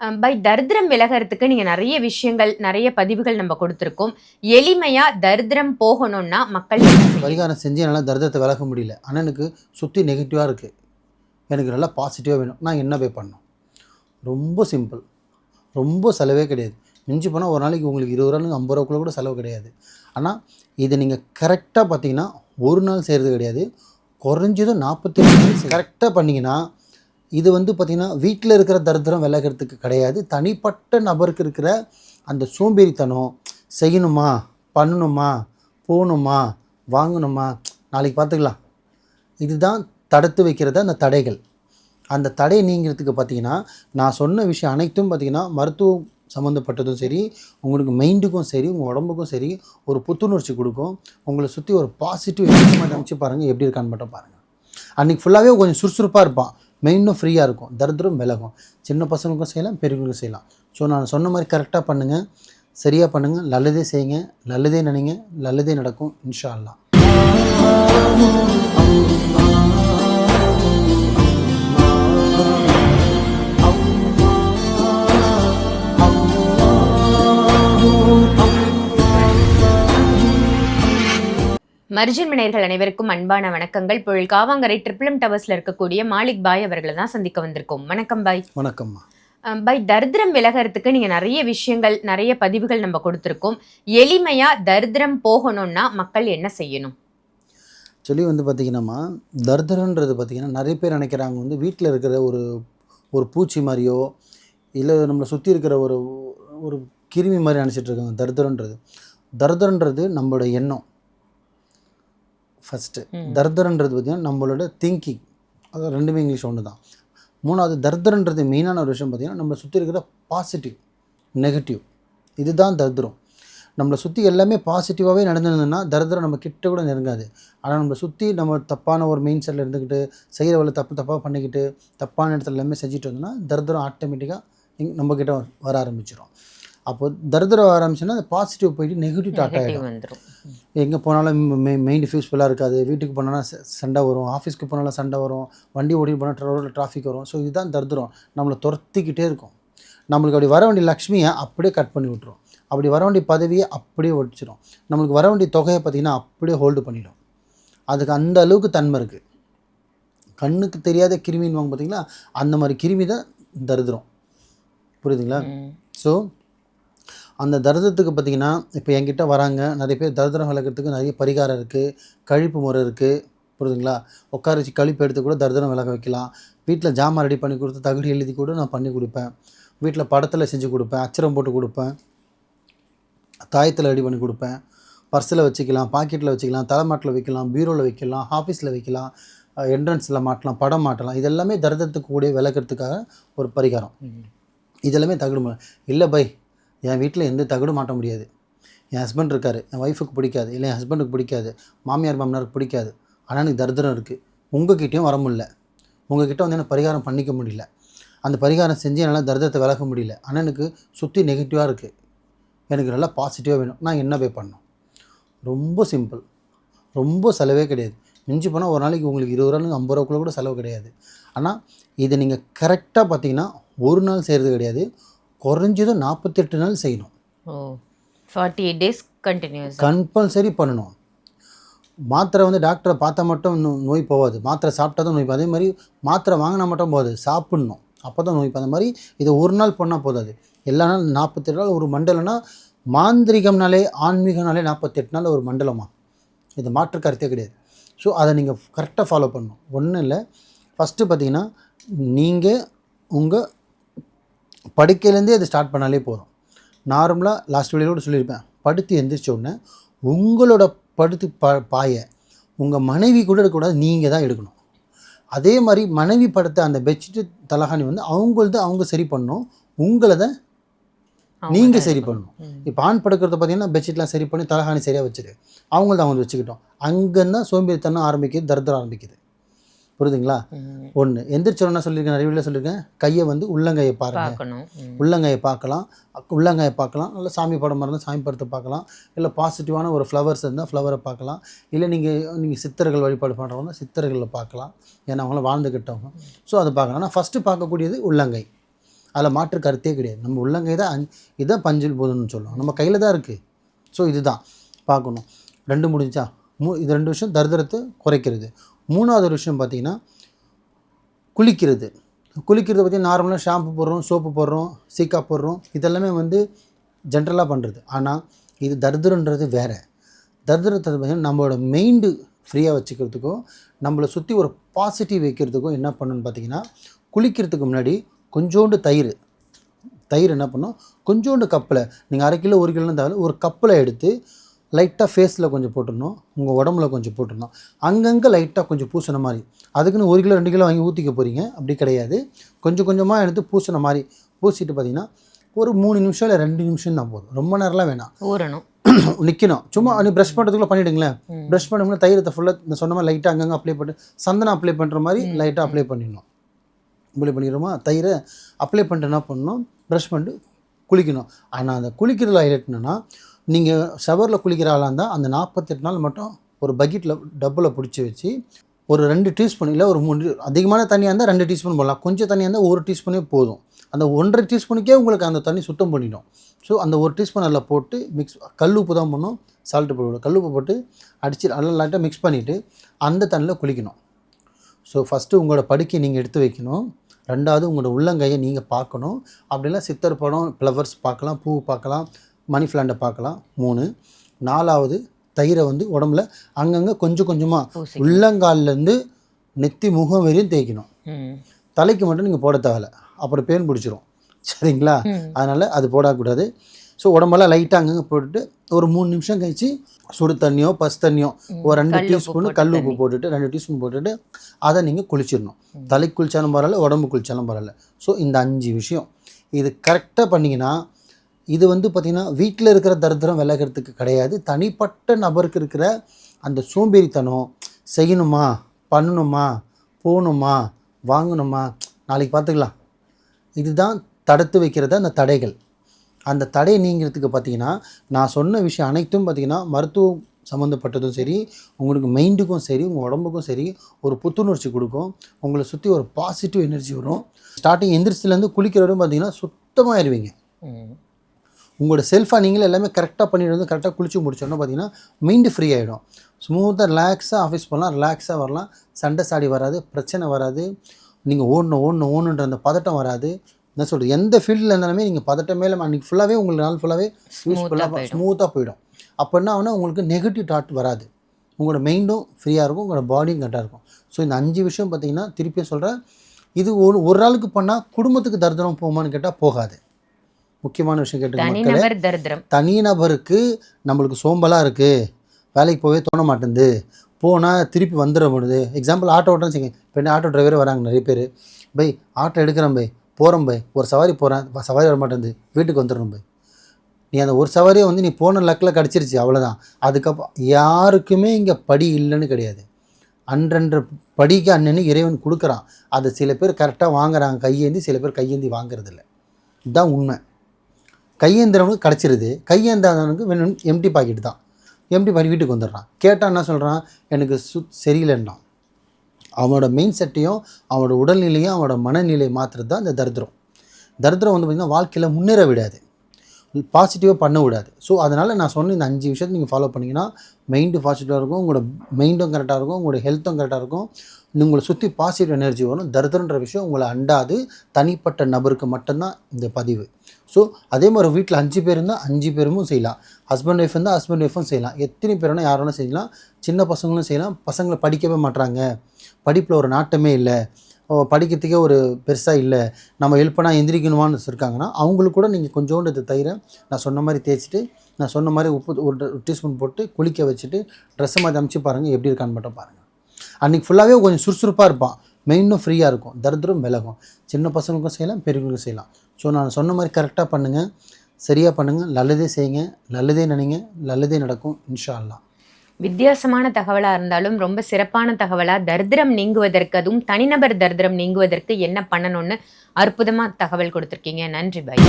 Um, by தரித்திரம் விலகிறதுக்கு நீங்கள் நிறைய விஷயங்கள் நிறைய பதிவுகள் நம்ம கொடுத்துருக்கோம். எளிமையாக தரித்திரம் போகணும்னா மக்கள் பரிகாரம் செஞ்சு என்னால் தரித்திரத்தை விலக முடியல. அண்ணனுக்கு சுற்றி நெகட்டிவாக இருக்குது எனக்கு நல்லா பாசிட்டிவாக வேணும். நான் என்ன போய் பண்ணணும்? ரொம்ப சிம்பிள் ரொம்ப செலவே கிடையாது. மிஞ்சி போனால் ஒரு நாளைக்கு உங்களுக்கு இருபது ரூபா ஐம்பது ரூபாக்குள்ள கூட செலவு கிடையாது. ஆனால் இதை நீங்கள் கரெக்டாக பார்த்தீங்கன்னா ஒரு நாள் செய்கிறது கிடையாது. குறைஞ்சதும் நாற்பத்தி நாள் கரெக்டாக பண்ணிங்கன்னா இது வந்து பார்த்திங்கன்னா வீட்டில் இருக்கிற தரித்திரம் விலகிறதுக்கு கிடையாது. தனிப்பட்ட நபருக்கு இருக்கிற அந்த சோம்பேறித்தனம் செய்யணுமா பண்ணணுமா போகணுமா வாங்கணுமா நாளைக்கு பார்த்துக்கலாம். இதுதான் தடுத்து வைக்கிறது அந்த தடைகள். அந்த தடை நீங்கிறதுக்கு பார்த்தீங்கன்னா நான் சொன்ன விஷயம் அனைத்தும் பார்த்தீங்கன்னா மருத்துவம் சம்மந்தப்பட்டதும் சரி உங்களுக்கு மைண்டுக்கும் சரி உங்கள் உடம்புக்கும் சரி ஒரு புத்துணர்ச்சி கொடுக்கும். உங்களை சுற்றி ஒரு பாசிட்டிவ் எக்ஸ்பீரியன்ஸ் அமைச்சு பாருங்கள் எப்படி இருக்கான்னு மட்டும் பாருங்கள் அன்றைக்கி ஃபுல்லாகவே கொஞ்சம் சுறுசுறுப்பாக இருப்பான். மெயினும் ஃப்ரீயாக இருக்கும். தரித்திரம் விலகும். சின்ன பசங்களுக்கும் செய்யலாம் பெரியவங்களுக்கும் செய்யலாம். ஸோ நான் சொன்ன மாதிரி கரெக்டாக பண்ணுங்கள் சரியாக பண்ணுங்கள் நல்லதே செய்யுங்க. நல்லதே நினைங்க. நல்லதே நடக்கும். இன்ஷா அல்லாஹ். மர்ஜன் அனைவருக்கும் அன்பான வணக்கங்கள். பொருள் காவாங்கரை ட்ரிபிளம் டவர்ஸ்ல இருக்கக்கூடிய மாலிக் பாய் அவர்களை தான் சந்திக்க வந்திருக்கோம். வணக்கம் பாய். வணக்கம்மா. அஹ் பாய் தரித்திரம் விலகிறதுக்கு நீங்க நிறைய விஷயங்கள் நிறைய பதிவுகள் நம்ம கொடுத்துருக்கோம். எளிமையா தரித்திரம் போகணும்னா மக்கள் என்ன செய்யணும்? சொல்லி வந்து பார்த்திங்கன்னாம்மா தர்தரன்றது பார்த்திங்கன்னா நிறைய பேர் நினைக்கிறாங்க வந்து வீட்டில் இருக்கிற ஒரு ஒரு பூச்சி மாதிரியோ இல்லை நம்மளை சுற்றி இருக்கிற ஒரு ஒரு கிருமி மாதிரி நினச்சிட்டு இருக்காங்க. தர்தரன்றது தர்தரன்றது நம்மளோட எண்ணம். ஃபஸ்ட்டு. தர்தரன்றது பார்த்திங்கன்னா நம்மளோட திங்கிங் அது ரெண்டுமே இங்கிலீஷ் ஒன்று தான். மூணாவது தர்தரன்றது மெயினான ஒரு விஷயம் பார்த்திங்கன்னா நம்மளை சுற்றி இருக்கிற பாசிட்டிவ் நெகட்டிவ் இதுதான் தர்தரம். நம்மளை சுற்றி எல்லாமே பாசிட்டிவாகவே நடந்திருந்ததுன்னா தரித்திரம் நம்ம கிட்ட கூட நெருங்காது. ஆனால் நம்மளை சுற்றி நம்ம தப்பான ஒரு மெயின் செட்டில் இருந்துக்கிட்டு செய்கிற வேலை தப்பு தப்பாக பண்ணிக்கிட்டு தப்பான இடத்துல எல்லாமே செஞ்சுட்டு வந்தோம்னா தரித்திரம் ஆட்டோமேட்டிக்காக நம்மக்கிட்ட வர ஆரம்பிச்சிடும் அப்போ தரித்திரம் ஆரம்பிச்சுன்னா அந்த பாசிட்டிவ் போயிட்டு நெகட்டிவ் டாட் ஆகிடும் வந்துடும் எங்கே போனாலும் மெயின் ஃபியூஸ்ஃபுல்லாக இருக்காது. வீட்டுக்கு போனாலும் சண்டை வரும். ஆஃபீஸ்க்கு போனாலும் சண்டை வரும். வண்டி ஓட்டிட்டு போனால் ரோட்டில் டிராஃபிக் வரும். ஸோ இதுதான் தரித்திரம். நம்மளை துரத்திக்கிட்டே இருக்கும். நம்மளுக்கு அப்படி வர வேண்டிய லக்ஷ்மியை அப்படியே கட் பண்ணி விட்டுரும். அப்படி வர வேண்டிய பதவியை அப்படியே ஒடிச்சிடும் நம்மளுக்கு வர வேண்டிய தொகையை பார்த்திங்கன்னா அப்படியே ஹோல்டு பண்ணிடும். அதுக்கு அந்த அளவுக்கு தன்மை இருக்குது கண்ணுக்கு தெரியாத கிருமின்னு வாங்க பார்த்தீங்களா? அந்த மாதிரி கிருமி தான் தரித்திரம். புரியுதுங்களா? ஸோ அந்த தரித்திரத்துக்கு பார்த்தீங்கன்னா இப்போ என்கிட்ட வராங்க. நிறைய பேர் தரித்திரம் விளக்கிறதுக்கு நிறைய பரிகாரம் இருக்குது கழிப்பு முறை இருக்குது புரியுதுங்களா? உட்கார வச்சு கழிப்பு எடுத்து கூட தரித்திரம் விளக்க வைக்கலாம். வீட்டில் ஜாமான் ரெடி பண்ணி கொடுத்து தகுதி எழுதி கூட நான் பண்ணி கொடுப்பேன். வீட்டில் படத்தில் செஞ்சு கொடுப்பேன். அச்சரம் போட்டு கொடுப்பேன். தாயத்தில் ரெடி பண்ணி கொடுப்பேன். பர்ஸில் வச்சுக்கலாம் பாக்கெட்டில் வச்சுக்கலாம் தலைமாட்டில் வைக்கலாம் பீரோவில் வைக்கலாம் ஆஃபீஸில் வைக்கலாம் என்ட்ரன்ஸில் மாட்டலாம் படம் மாட்டலாம். இதெல்லாமே தரித்திரத்துக்கு கூடிய விளக்கிறதுக்காக ஒரு பரிகாரம். இதெல்லாமே தகடு இல்லை பை என் வீட்டில் எந்த தகடு மாட்ட முடியாது. என் ஹஸ்பண்ட் இருக்கார். என் ஒய்ஃபுக்கு பிடிக்காது. இல்லை என் ஹஸ்பண்டுக்கு பிடிக்காது. மாமியார் மாமனாருக்கு பிடிக்காது. ஆனால் எனக்கு தரித்திரம் இருக்குது உங்ககிட்டயும் வர முடியல. உங்ககிட்ட வந்து எனக்கு பரிகாரம் பண்ணிக்க முடியல. அந்த பரிகாரம் செஞ்சு என்னால் தரித்திரத்தை விலக முடியல. அண்ணனுக்கு சுற்றி நெகட்டிவாக இருக்குது எனக்கு நல்லா பாசிட்டிவாக வேணும். நான் என்ன போய் பண்ணணும்? ரொம்ப சிம்பிள் ரொம்ப செலவே கிடையாது. மிஞ்சி போனால் ஒரு நாளைக்கு உங்களுக்கு இருபது ரூபாய்க்கு ஐம்பது ரூபாக்குள்ளே கூட செலவு கிடையாது. ஆனால் இதை நீங்கள் கரெக்டாக பார்த்தீங்கன்னா ஒரு நாள் செய்கிறது கிடையாது. குறைஞ்சதும் நாற்பத்தெட்டு நாள் செய்யணும். Forty eight days continuous compulsory பண்ணணும். மாத்திரை வந்து டாக்டரை பார்த்தா மட்டும் நோய் போகாது. மாத்திரை சாப்பிட்டா தான் நோய். அதே மாதிரி மாத்திரை வாங்கினா மட்டும் போகாது. சாப்பிட்ணும். அப்போ தான் நோய். அந்த மாதிரி இதை ஒரு நாள் பண்ணால் போதாது. எல்லா நாள் நாற்பத்தெட்டு நாள் ஒரு மண்டலம்னா மாந்திரிகம்னாலே ஆன்மீகம்னாலே நாற்பத்தெட்டு நாள் ஒரு மண்டலமா? இது மாற்று கருத்தே கிடையாது. ஸோ அதை நீங்கள் கரெக்டாக ஃபாலோ பண்ணணும். ஒன்றும் இல்லை. ஃபஸ்ட்டு பார்த்தீங்கன்னா நீங்கள் உங்கள் படுக்கையிலேருந்தே அதை ஸ்டார்ட் பண்ணாலே போதும். நார்மலாக லாஸ்ட் வீடியோட சொல்லியிருப்பேன். படுத்து எந்திரிச்ச உடனே உங்களோட படுத்து பா பாயை உங்கள் மனைவி கூட எடுக்கக்கூடாது நீங்கள் தான் எடுக்கணும். அதே மாதிரி மனைவி படுத்த அந்த பெட்ஷீட்டு தலகாணி வந்து அவங்களது அவங்க சரி பண்ணணும் உங்களதை நீங்கள் சரி பண்ணணும். இப்போ ஆண் படுக்கிறத பார்த்தீங்கன்னா பெட்ஷீட்லாம் சரி பண்ணி தலகாணி சரியாக வச்சிரு. அவங்களது அவங்க வச்சுக்கிட்டோம். அங்கேருந்து தான் சோம்பேறித்தனம் ஆரம்பிக்குது தரித்திரம் ஆரம்பிக்குது. புரியுதுங்களா ஒன்று எந்திரிச்சோன்னா சொல்லியிருக்கேன் நிறைய சொல்லியிருக்கேன் கையை வந்து உள்ளங்கையை பாருங்க. பார்க்கணும். ம். உள்ளங்கையை பார்க்கலாம். உள்ளங்கையை பார்க்கலாம். இல்லை சாமி படம் இருந்தால் சாமி படத்தை பார்க்கலாம். இல்லை பாசிட்டிவான ஒரு ஃப்ளவர்ஸ் இருந்தால் ஃப்ளவரை பார்க்கலாம். இல்லை நீங்கள் நீங்கள் சித்தர்கள் வழிபாடு பண்ணுறவங்க சித்தர்களில் பார்க்கலாம். ஏன்னா அவங்களாம் வாழ்ந்துக்கிட்டவங்க ஸோ அதை பார்க்கலாம். ஆனால் ஃபஸ்ட்டு பார்க்கக்கூடியது உள்ளங்கை. அதில் மாற்று கருத்தே கிடையாது. நம்ம உள்ளங்கை தான் இதுதான் பஞ்சில் போதும்னு சொல்லுவோம். நம்ம கையில் தான் இருக்குது ஸோ இதுதான். பார்க்கணும். ரெண்டு முடிஞ்சா. மூ இது ரெண்டு விஷயம் தரித்திரத்தை குறைக்கிறது. மூணாவது ஒரு விஷயம் பார்த்திங்கன்னா குளிக்கிறது. குளிக்கிறது பற்றி நார்மலாக ஷாம்பு போடுறோம் சோப்பு போடுறோம் சீக்கா போடுறோம் இதெல்லாமே வந்து ஜென்ரலாக பண்ணுறது ஆனால் இது தரித்திரன்றது வேறு. தரித்திரத்தை பார்த்தீங்கன்னா நம்மளோட மைண்டு ஃப்ரீயாக வச்சுக்கிறதுக்கும் நம்மளை சுற்றி ஒரு பாசிட்டிவ் வைக்கிறதுக்கும் என்ன பண்ணணும்னு பார்த்தீங்கன்னா குளிக்கிறதுக்கு முன்னாடி கொஞ்சோண்டு தயிர். தயிர் என்ன பண்ணும்? கொஞ்சோண்டு கப்பில். நீங்கள் அரை கிலோ ஒரு கிலோ இருந்தாலும் ஒரு கப்பில் எடுத்து லைட்டாக ஃபேஸில் கொஞ்சம் போட்டுடணும். உங்கள் உடம்புல கொஞ்சம் போட்டுடணும். அங்கங்கே லைட்டாக கொஞ்சம் பூசின மாதிரி அதுக்குன்னு ஒரு கிலோ ரெண்டு கிலோ வாங்கி ஊற்றிக்க போகிறீங்க அப்படி கிடையாது. கொஞ்சம் கொஞ்சமாக எடுத்து பூசின மாதிரி பூசிட்டு பார்த்தீங்கன்னா ஒரு மூணு நிமிஷம் இல்லை ரெண்டு நிமிஷம் தான் போதும். ரொம்ப நேரம்லாம் வேணாம். ஊறணும். நிற்கணும் சும்மா நீ ப்ரஷ் பண்ணுறதுக்குள்ள பண்ணிவிடுங்களேன். ப்ரஷ் பண்ணும்போது தைரத்தை ஃபுல்லாக இந்த சொன்ன மாதிரி லைட்டாக அங்கங்கே அப்ளை பண்ணி சந்தனம் அப்ளை பண்ணுற மாதிரி லைட்டாக அப்ளை பண்ணிடணும். அப்ளை பண்ணிடுறோமா? தயிரை அப்ளை பண்ணிட்டு என்ன பண்ணணும் ப்ரஷ் பண்ணிட்டு குளிக்கணும். ஆனால் அந்த குளிக்கிறதுல ஹைலைட் என்னன்னா நீங்கள் ஷவரில் குளிக்கிற ஆளாக இருந்தால் அந்த நாற்பத்தெட்டு நாள் மட்டும் ஒரு பக்கெட்டில் டப்பில் பிடிச்சி வச்சு ஒரு ரெண்டு டீஸ்பூன் இல்லை ஒரு மூணு அதிகமான தண்ணியாக இருந்தால் ரெண்டு டீஸ்பூன் போடலாம். கொஞ்சம் தண்ணியாக இருந்தால் ஒரு டீஸ்பூனே போதும். அந்த ஒன்றரை டீஸ்பூனுக்கே உங்களுக்கு அந்த தண்ணி சுத்தம் பண்ணிடும். ஸோ அந்த ஒரு டீஸ்பூன் அதில் போட்டு மிக்ஸ் கல் உப்பு தான் பண்ணும் சால்ட்டு போட்டு கல் உப்பு போட்டு அடிச்சு நல்லா லைட்டாக மிக்ஸ் பண்ணிவிட்டு அந்த தண்ணியில் குளிக்கணும். ஸோ ஃபஸ்ட்டு உங்களோட படுக்கையை நீங்கள் எடுத்து வைக்கணும். ரெண்டாவது உங்களோட உள்ளங்கையை நீங்கள் பார்க்கணும். அப்படிலாம் சித்தர் படம் ஃப்ளவர்ஸ் பார்க்கலாம் பூ பார்க்கலாம். மணி பிளான்ட்டை பார்க்கலாம். மூணு. நாலாவது தயிரை வந்து உடம்புல அங்கங்கே கொஞ்சம் கொஞ்சமாக உள்ளங்கால்லேருந்து நெத்தி முகம் வரையும் தேய்க்கணும். தலைக்கு மட்டும் நீங்கள் போட தேவையில்ல. அப்புறம் பேன் பிடிச்சிரும். சரிங்களா. அதனால் அது போடக்கூடாது. ஸோ உடம்பெல்லாம் லைட்டாக அங்கங்கே போட்டுட்டு ஒரு மூணு நிமிஷம் கழிச்சு சுடு தண்ணியோ பஸ் தண்ணியோ ஒரு ரெண்டு டீஸ்பூன் கல் உப்பு. போட்டுட்டு ரெண்டு டீஸ்பூன் போட்டுட்டு அதை நீங்கள் குளிச்சிடணும். தலைக்கு குளிச்சாலும் பரவாயில்ல உடம்பு குளிச்சாலும் பரவாயில்ல. ஸோ இந்த அஞ்சு விஷயம். இது கரெக்டாக பண்ணிங்கன்னா இது வந்து பார்த்திங்கன்னா வீட்டில் இருக்கிற தரித்திரம் விலகிறதுக்கு கிடையாது. தனிப்பட்ட நபருக்கு இருக்கிற அந்த சோம்பேறித்தனம் செய்யணுமா பண்ணணுமா போகணுமா வாங்கணுமா நாளைக்கு பார்த்துக்கலாம். இதுதான் தடுத்து வைக்கிறது அந்த தடைகள். அந்த தடை நீங்கிறதுக்கு பார்த்தீங்கன்னா நான் சொன்ன விஷயம் அனைத்தும் பார்த்தீங்கன்னா மருத்துவம் சம்மந்தப்பட்டதும் சரி உங்களுக்கு மைண்டுக்கும் சரி உங்கள் உடம்புக்கும் சரி ஒரு புத்துணர்ச்சி கொடுக்கும். உங்களை சுற்றி ஒரு பாசிட்டிவ் எனர்ஜி வரும். ஸ்டார்டிங் எந்திரிச்சிலேருந்து குளிக்கிற வரையும் பார்த்தீங்கன்னா சுத்தமாகிடுவீங்க ம். உங்களோட செல்ஃபாக நீங்களே எல்லாமே கரெக்டாக பண்ணிட்டு வந்து கரெக்டாக குளிச்சு முடிச்சோன்னா பார்த்தீங்கன்னா மைண்டு ஃப்ரீ ஆகிடும் ஸ்மூத்தாக ரிலாக்ஸாக ஆஃபீஸ் போகலாம் ரிலாக்ஸாக வரலாம். சண்டை சாடி வராது பிரச்சனை வராது. நீங்கள் ஓடணும் ஓடணும் ஓடணுன்ற அந்த பதட்டம் வராது. என்ன சொல்கிறது எந்த ஃபீல்டில் இருந்தாலுமே நீங்கள் பதட்டமே இல்லாமல் அன்றைக்கி ஃபுல்லாகவே உங்களுக்கு நாள் ஃபுல்லாகவே யூஸ்ஃபுல்லாக. ஸ்மூத்தாக போயிடும். அப்போ என்ன ஆகுனா உங்களுக்கு நெகட்டிவ் தாட் வராது. உங்களோட மைண்டும் ஃப்ரீயாக இருக்கும் உங்களோட பாடியும் கரெக்டாக இருக்கும். ஸோ இந்த அஞ்சு விஷயம் பார்த்தீங்கன்னா திருப்பியும் சொல்கிறேன் இது ஒரு ஒரு ஆளுக்கு பண்ணால் குடும்பத்துக்கு தரித்திரம் போகுமான்னு கேட்டால் போகாது. முக்கியமான விஷயம் தனிநபர் தரித்திரம். தனிநபருக்கு நம்மளுக்கு சோம்பலாக இருக்குது வேலைக்கு போகவே தோண மாட்டேங்குது போனால் திருப்பி வந்துட முடியுது எக்ஸாம்பிள் ஆட்டோ ஓட்டுறேன்னு வச்சுக்கோங்க. இப்போ ஆட்டோ டிரைவரே வராங்க நிறைய பேர். பை ஆட்டோ எடுக்கிறேன் பை. போகிறேன் பை. ஒரு சவாரி போகிறேன் சவாரி வர மாட்டேங்குது வீட்டுக்கு வந்துடணும் பை. நீ அந்த ஒரு சவாரியை வந்து நீ போன லக்கில் கிடச்சிருச்சு அவ்வளோதான் அதுக்கப்புறம் யாருக்குமே இங்கே படி இல்லைன்னு கிடையாது. அன்றன்ற படிக்கு அன்னன்னு இறைவன் கொடுக்குறான். அதை சில பேர் கரெக்டாக வாங்குறாங்க. கையேந்தி சில பேர் கையேந்தி வாங்குறதில்ல. இதுதான் உண்மை. கையேந்திரவனுக்கு கிடச்சிருது. கையேந்தாதவனுக்கு வேணும் எம்டி பாக்கெட் தான். எம்டி பாக்கெட் வீட்டுக்கு வந்துடுறான். கேட்டால் என்ன சொல்கிறான் எனக்கு சு சரியில்லைன்றான். அவனோட மெயின் செட்டையும் அவனோட உடல்நிலையும் அவனோட மனநிலையை மாற்றுறது தான் இந்த தரித்திரம். தரித்திரம் வந்து பார்த்திங்கன்னா வாழ்க்கையில் முன்னேற விடாது. பாசிட்டிவாக பண்ணக்கூடாது ஸோ அதனால் நான் சொன்ன இந்த அஞ்சு விஷயத்தை நீங்கள் ஃபாலோ பண்ணிங்கன்னா மைண்டு பாசிட்டிவாக இருக்கும் உங்களோட மைண்டும் கரெக்டாக இருக்கும் உங்களோட ஹெல்த்தும் கரெக்டாக இருக்கும். உங்களை சுற்றி பாசிட்டிவ் எனர்ஜி வரும். தருதன்ற விஷயம் உங்களை அண்டாது. தனிப்பட்ட நபருக்கு மட்டும்தான் இந்த பதிவு. ஸோ அதே மாதிரி வீட்டில் அஞ்சு பேர் இருந்தால் அஞ்சு பேரும் செய்யலாம். ஹஸ்பண்ட் ஒய்ஃப் இருந்தால் ஹஸ்பண்ட் ஒய்ஃபும் செய்யலாம். எத்தனை பேர் வேணால் யார் வேணால் செய்யலாம். சின்ன பசங்களும் செய்யலாம். பசங்களை படிக்கவே மாட்றாங்க. படிப்பில் ஒரு நாட்டமே இல்லை. படிக்கிறதுக்கே ஒரு பெருசாக இல்லை. நம்ம ஹெல்ப் பண்ணால் எந்திரிக்கணுமான்னு இருக்காங்கன்னா அவங்களுக்கு கூட நீங்கள் கொஞ்சோண்டு இது தயிரை நான் சொன்ன மாதிரி தேய்ச்சிட்டு நான் சொன்ன மாதிரி உப்பு ஒரு டீஸ்பூன் போட்டு குளிக்க வச்சுட்டு ட்ரெஸ்ஸை மாதிரி அமைச்சு பாருங்கள் எப்படி இருக்கான்னு மட்டும் பாருங்கள் அன்றைக்கி ஃபுல்லாகவே கொஞ்சம் சுறுசுறுப்பாக இருப்பான். மெயினும் ஃப்ரீயாக இருக்கும். தரித்திரம் விலகும் சின்ன பசங்களுக்கும் செய்யலாம் பெரியவங்களுக்கும் செய்யலாம். ஸோ நான் சொன்ன மாதிரி கரெக்டாக பண்ணுங்கள் சரியாக பண்ணுங்கள் நல்லதே செய்யுங்க. நல்லதே நினைங்க. நல்லதே நடக்கும். இன்ஷா அல்லா வித்தியாசமான தகவலாக இருந்தாலும் ரொம்ப சிறப்பான தகவலாக தரித்திரம் நீங்குவதற்கு அதுவும் தனிநபர் தரித்திரம் நீங்குவதற்கு என்ன பண்ணணும்னு அற்புதமாக தகவல் கொடுத்துருக்கீங்க. நன்றி பாய்